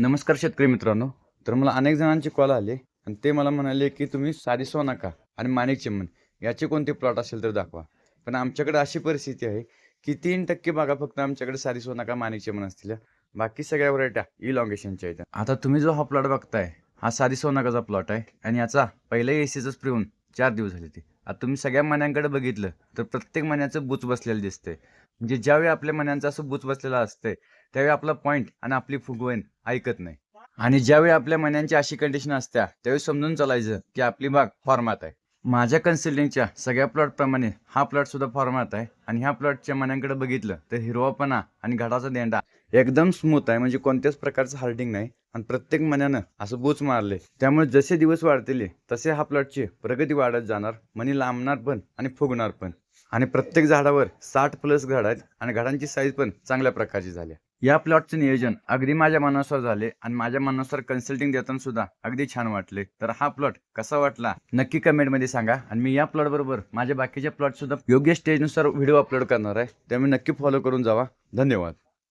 नमस्कार शेतकरी मित्रांनो. तर मला अनेक जणांचे कॉल आले आणि ते मला म्हणाले की तुम्ही साधी सोनाका आणि माणिक चिमण याचे कोणते प्लॉट असेल तर दाखवा. पण आमच्याकडे अशी परिस्थिती आहे की तीन टक्के बागा फक्त आमच्याकडे साधी सोनाका माणिक चिमण असतील. बाकी सगळ्या व्हरायट्या इलॉंगेशनच्या आहेत. आता तुम्ही जो हा प्लॉट बघताय हा साधी सोनाकाचा प्लॉट आहे आणि याचा पहिला ए सीचाच होऊन चार दिवस झाले ते. आता तुम्ही सगळ्या मण्यांकडे बघितलं तर प्रत्येक मण्याचं बुच बसलेलं दिसतंय. म्हणजे ज्यावेळी आपल्या मण्यांचं असं बुच बसलेलं असतंय त्यावेळी आपला पॉईंट आणि आपली फुगवेन ऐकत नाही. आणि ज्यावेळी आपल्या मनांची अशी कंडिशन असत्या त्यावेळी समजून चालायचं की आपली बाग फॉर्मात आहे. माझ्या कन्सल्टिंगच्या सगळ्या प्लॉट प्रमाणे हा प्लॉट सुद्धा फॉर्मात आहे आणि ह्या प्लॉटच्या मनांकडे बघितलं तर हिरवापणा आणि घाटाचा देंडा एकदम स्मूथ आहे. म्हणजे कोणत्याच प्रकारचं हार्डिंग नाही. आणि प्रत्येक मन्यानं असं बोच मारले. त्यामुळे जसे दिवस वाढतील तसे हा प्लॉटची प्रगती वाढत जाणार. मनी लांबणार पण आणि फुगणार पण. आणि प्रत्येक झाडावर साठ प्लस झाड आहेत आणि घडांची साईज पण चांगल्या प्रकारची झाली या प्लॉटचे नियोजन अगदी माझ्या मनानुसार झाले आणि माझ्या मनानुसार कन्सल्टिंग देताना सुद्धा अगदी छान वाटले. तर हा प्लॉट कसा वाटला नक्की कमेंटमध्ये सांगा. आणि मी या प्लॉट बरोबर माझ्या बाकीच्या प्लॉट सुद्धा योग्य स्टेजनुसार व्हिडिओ अपलोड करणार आहे. त्यामुळे नक्की फॉलो करून जावा. धन्यवाद.